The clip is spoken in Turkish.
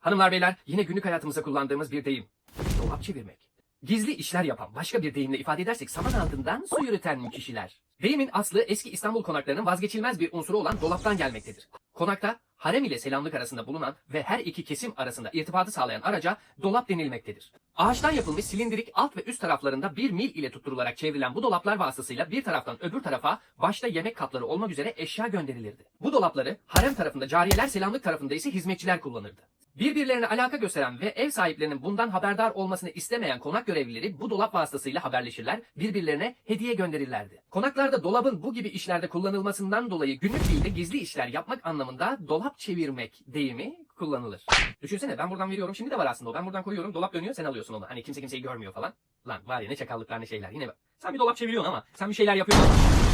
Hanımlar beyler yine günlük hayatımızda kullandığımız bir deyim. Dolap çevirmek. Gizli işler yapan başka bir deyimle ifade edersek saman altından su yürüten kişiler. Deyimin aslı eski İstanbul konaklarının vazgeçilmez bir unsuru olan dolaptan gelmektedir. Konakta harem ile selamlık arasında bulunan ve her iki kesim arasında irtibatı sağlayan araca dolap denilmektedir. Ağaçtan yapılmış silindirik alt ve üst taraflarında bir mil ile tutturularak çevrilen bu dolaplar vasıtasıyla bir taraftan öbür tarafa başta yemek kapları olmak üzere eşya gönderilirdi. Bu dolapları harem tarafında cariyeler selamlık tarafında ise hizmetçiler kullanırdı. Birbirlerine alaka gösteren ve ev sahiplerinin bundan haberdar olmasını istemeyen konak görevlileri bu dolap vasıtasıyla haberleşirler, birbirlerine hediye gönderirlerdi. Konaklarda dolabın bu gibi işlerde kullanılmasından dolayı günlük değil de gizli işler yapmak anlamında dolap çevirmek deyimi kullanılır. Düşünsene ben buradan veriyorum şimdi de var aslında o. Ben buradan koyuyorum dolap dönüyor sen alıyorsun onu. Hani kimse kimseyi görmüyor falan. Lan var ya ne çakallıklar ne şeyler. Yine bak. Sen bir dolap çeviriyorsun ama sen bir şeyler yapıyorsun